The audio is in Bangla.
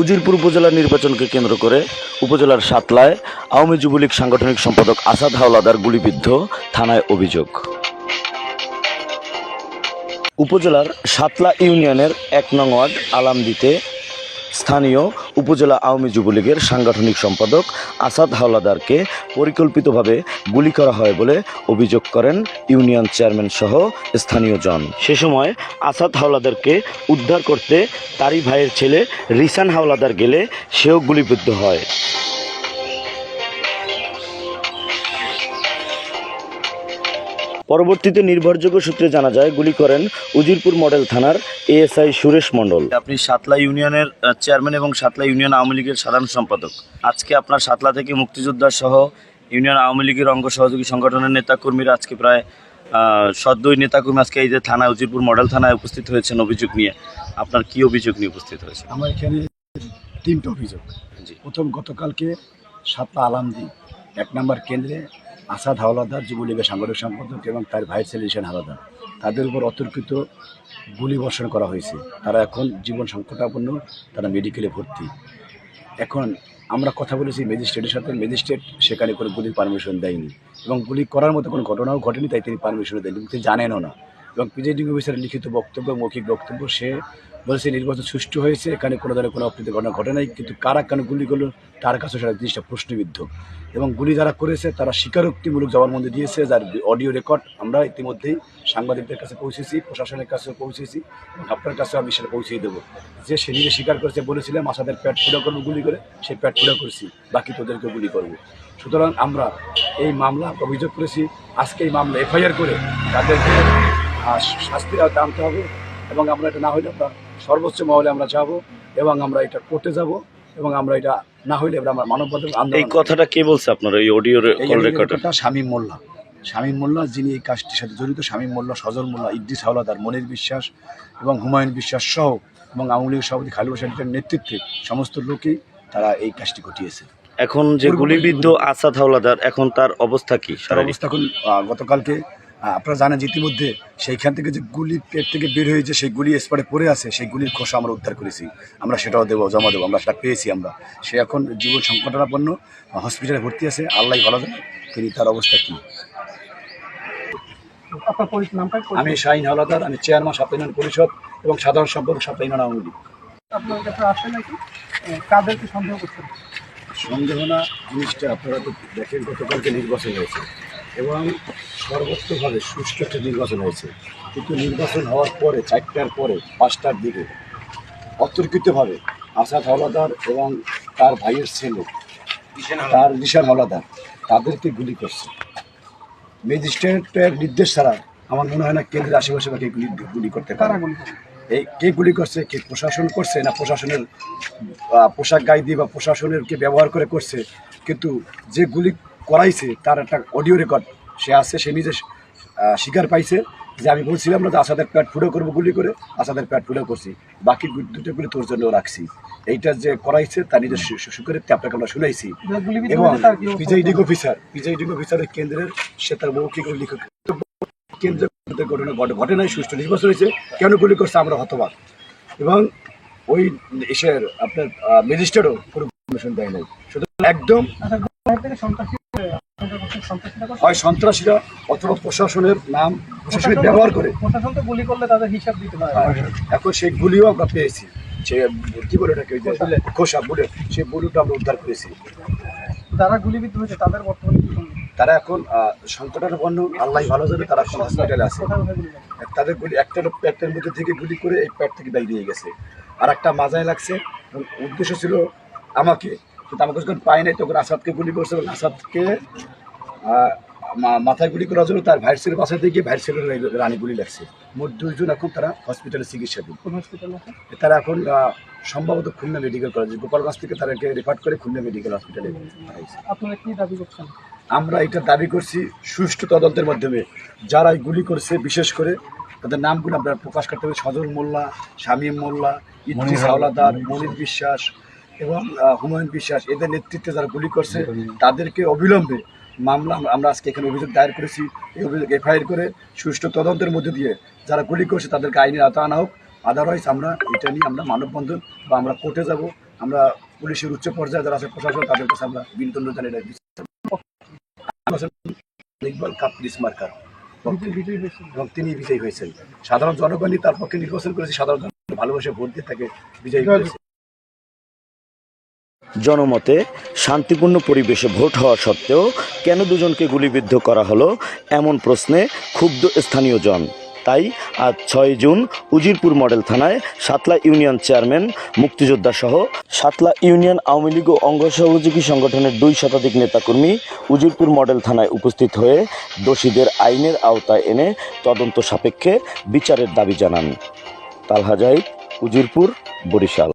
উজিরপুর উপজেলা নির্বাচনকে কেন্দ্র করে উপজেলার সাতলায় আওয়ামী যুবলীগ সাংগঠনিক সম্পাদক আসাদ হাওলাদার গুলিবিদ্ধ থানায় অভিযোগ। উপজেলার সাতলা ইউনিয়নের এক নং ওয়ার্ড আলামদিতে স্থানীয় উপজেলা আওয়ামী যুবলীগের সাংগঠনিক সম্পাদক আসাদ হাওলাদারকে পরিকল্পিতভাবে গুলি করা হয় বলে অভিযোগ করেন ইউনিয়ন চেয়ারম্যান সহ স্থানীয় জন সে সময় আসাদ হাওলাদারকে উদ্ধার করতে তারই ভাইয়ের ছেলে রিসান হাওলাদার গেলে সেও গুলিবিদ্ধ হয়। পরবর্তীতে নির্ভরযোগ্য সূত্রে জানা যায় গুলি করেন উজিরপুর মডেল থানার এএসআই সুরেশ মণ্ডল। আপনি সাতলা ইউনিয়নের চেয়ারম্যান এবং সাতলা ইউনিয়ন আওয়ামী লীগের সাধারণ সম্পাদক। আজকে আপনার সাতলা থেকে মুক্তিযোদ্ধা সহ ইউনিয়ন আওয়ামী লীগের অঙ্গ সহযোগী সংগঠনের নেতাকর্মীরা আজকে প্রায় সদ্যই নেতাকর্মী আজকে এই যে থানা উজিরপুর মডেল থানায় উপস্থিত হয়েছেন অভিযোগ নিয়ে। আপনার কি অভিযোগ নিয়ে উপস্থিত হয়েছে আমার এখানে তিনটে অভিযোগ। প্রথম গতকালকে সাতলা আলামদি এক নম্বর কেন্দ্রে আসাদ হাওলাদার যুবলীগের সাংগঠনিক সম্পাদক এবং তার ভাইয়ের ছেলে ঈশান হাওলাদার, তাদের উপর অতর্কিত গুলি বর্ষণ করা হয়েছে। তারা এখন জীবন সংকটাপন্ন, তারা মেডিকেলে ভর্তি। এখন আমরা কথা বলেছি ম্যাজিস্ট্রেটের সাথে ম্যাজিস্ট্রেট সেখানে কোনো গুলির পারমিশন দেয়নি এবং গুলি করার মতো কোনো ঘটনাও ঘটেনি, তাই তিনি পারমিশনও দেয়নি তিনি জানেনও না। এবং প্রিজাইডিং অফিসারের লিখিত বক্তব্য, মৌখিক বক্তব্য সে বলেছে নির্বাচন সুষ্ঠু হয়েছে এখানে কোনো ধরনের কোনো অপ্রীতি ঘটনা ঘটে নাই। কিন্তু কারা কেন গুলি করল তার কাছে সেটা জিনিসটা প্রশ্নবিদ্ধ। এবং গুলি যারা করেছে তারা স্বীকারোক্তিমূলক জবানবন্দি দিয়েছে যার অডিও রেকর্ড আমরা ইতিমধ্যেই সাংবাদিকদের কাছে পৌঁছেছি প্রশাসনের কাছেও পৌঁছেছি আপনার কাছেও আমি সেটা পৌঁছিয়ে দেবো। যে সে নিজে স্বীকার করেছে বলেছিলাম আসাদের প্যাট ফুড়া করব গুলি করে সেই প্যাট ফুড়া করেছি বাকি তোদেরকে গুলি করব। সুতরাং আমরা এই মামলা অভিযোগ করেছি আজকে এই মামলা এফআইআর করে তাদেরকে আহ, শাস্তি আনতে হবে। এবং আমরা এটা না হলে আমরা সর্বোচ্চ মহলে আমরা যাব এবং আমরা এটা কোর্টে যাব এবং আমরা এটা না হইলে আমরা মানববন্ধন এই কথাটা কে বলছে আপনার? এই অডিও কল রেকর্ডটা শামীম মোল্লা। শামীম মোল্লা যিনি এই কাজটির সাথে জড়িত শামীম মোল্লা সজল মোল্লা ইদ্রিস হাওলাদার মনির বিশ্বাস এবং হুমায়ুন বিশ্বাস সহ এবং আওয়ামী লীগের সভাপতি খালিদ হোসেনের নেতৃত্বে সমস্ত লোকই তারা এই কাজটি ঘটিয়েছে। এখন যে গুলিবিদ্ধ আসাদ হাওলাদার এখন তার অবস্থা কি? অবস্থা এখন গতকালকে আপনারা জানেন যে ইতিমধ্যে সেইখান থেকে যে গুলি পেট থেকে বের হয়ে যে সেই গুলি স্পটে পড়ে আছে সেই গুলির খোসা আমরা উদ্ধার করেছি। আমরা সেটাও দেবো জমা দেবো আমরা সেটা পেয়েছি আমরা। সে এখন জীবন সংকটাপন্ন হসপিটালে ভর্তি আছে আল্লাহ ভালো জানে তিনি তার অবস্থা কী। আমি শাহিন হাওলাদার আমি চেয়ারম্যান সাপ্তাহ ইউনিয়ন পরিষদ এবং সাধারণ সম্পাদক সাপ্তাহ ইউনিয়ন আওয়ামী লীগ। আপনার কাছে আসে নাকি? কাদেরকে সন্দেহ করছেন? সন্দেহ না জিনিসটা আপনারা তো দেখেন গতকালকে নির্বাচন হয়েছে। এবং সর্বোচ্চভাবে সুষ্ঠু একটা নির্বাচন হয়েছে। কিন্তু নির্বাচন হওয়ার পরে চারটার পরে পাঁচটার দিকে অতর্কিতভাবে আসাদ হলাদার এবং তার ভাইয়ের ছেলে তার নিশান হলাদার তাদেরকে গুলি করছে। ম্যাজিস্ট্রেটের নির্দেশ ছাড়া আমার মনে হয় না কেন্দ্রের আশেপাশে বা কেউ গুলি গুলি করতে পারে। এই কে গুলি করছে কে প্রশাসন করছে না প্রশাসনের পোশাক গায়ে দিয়ে বা প্রশাসনের কে ব্যবহার করে করছে কিন্তু যে গুলি করাইছে তার একটা অডিও রেকর্ড সে আছে সে নিজে স্বীকার পাইছে যে আমি বলছিলাম না যে আসাদের প্যাট ফুটো করব গুলি করে আসাদের প্যাট ফুটো করছি। বাকি দুটো গুলি তোর জন্য রাখছি। এইটা যে করাইছে তার নিজের সুকরিতে আপনাকে আমরা শুনাইছি। এবং? প্রিজাইডিং অফিসার প্রিজাইডিং অফিসারের কেন্দ্রের সে তার মৌখিক লিখক কেন্দ্রের ঘটনা ঘটে ঘটে নাই সুষ্ঠু নির্বাচন হয়েছে। কেন গুলি করছে আমরা হতবাক। এবং ওই এসের আপনার ম্যাজিস্ট্রেটও কোনো ইনফরমেশন দেয় নাই। সুতরাং একদম হয় সন্ত্রাসীরা অথবা প্রশাসনের নাম প্রশাসনের ব্যবহার করে। প্রশাসন তো গুলি করলে তাদের হিসাব দিতে হয়। এখন সেই গুলিও আমরা পেয়েছি। সে কি বলে ওই যে খোসা বুলেট। সেই বুলেটটা আমরা উদ্ধার করেছি। যারা গুলিবিদ্ধ হয়েছে তাদের বর্তমানে তারা এখন সন্ত্রাসপন্ন আল্লাহ ভালো জানে তারা এখন হসপিটালে আছে? তাদের গুলি একটা প্যাটের মধ্যে থেকে গুলি করে এই প্যাট থেকে বেরিয়ে গেছে। আর একটা মাজায় লাগছে। উদ্দেশ্য ছিল আমাকে। কিন্তু আমাকে যখন পাই নাই তখন আসাদকে গুলি করছে। এবং আসাদকে মাথায় গুলি করার জন্য তার ভাইয়ের ছেলের বাসায় থেকে ভাইয়ের ছেলের রানী গুলি লাগছে। মোট দুইজন এখন তারা হসপিটালে চিকিৎসাধীন কোন হসপিটাল তারা এখন সম্ভবত খুলনা মেডিকেল কলেজ গোপালগঞ্জ থেকে তাদেরকে রেফার করে খুলনা মেডিকেল হসপিটালে আপনারা কি দাবি করছেন? আমরা এটা দাবি করছি সুষ্ঠু তদন্তের মাধ্যমে। যারা এই গুলি করছে বিশেষ করে তাদের নামগুলো আমরা প্রকাশ করতে হবে। সজল মোল্লা শামীম মোল্লা ইদ্রিস হাওলাদার মনির বিশ্বাস এবং হুমায়ুন বিশ্বাস এদের নেতৃত্বে যারা গুলি করছে তাদেরকে অবিলম্বে মামলা আমরা- আজকে এখানে অভিযোগ দায়ের করেছি। এই অভিযোগ এফআইআর করে সুষ্ঠু তদন্তের মধ্যে দিয়ে যারা গুলি করছে তাদেরকে আইনের আওতা আনা হোক। আদারওয়াইজ আমরা এটা নিয়ে আমরা মানববন্ধন বা আমরা কোর্টে যাব। আমরা পুলিশের উচ্চ পর্যায়ে যারা আছে প্রশাসন তাদের কাছে আমরা বিনোদন জানি না ইকবাল মার্কার এবং তিনি বিজয়ী হয়েছেন। সাধারণ জনগণই তার পক্ষে নির্বাচন করেছে। সাধারণ ভালোবাসে ভোট দিয়ে তাকে বিজয়ী করেছে জনমতে শান্তিপূর্ণ পরিবেশে ভোট হওয়া সত্ত্বেও কেন দুজনকে গুলিবিদ্ধ করা হলো এমন প্রশ্নে ক্ষুব্ধ স্থানীয় জন। তাই আজ ছয় জুন উজিরপুর মডেল থানায় সাতলা ইউনিয়ন চেয়ারম্যান, মুক্তিযোদ্ধা সহ সাতলা ইউনিয়ন আওয়ামী লীগ ও অঙ্গ সহযোগী সংগঠনের দুই শতাধিক নেতাকর্মী উজিরপুর মডেল থানায় উপস্থিত হয়ে দোষীদের আইনের আওতায় এনে তদন্ত সাপেক্ষে বিচারের দাবি জানান। তালহাজাই উজিরপুর, বরিশাল।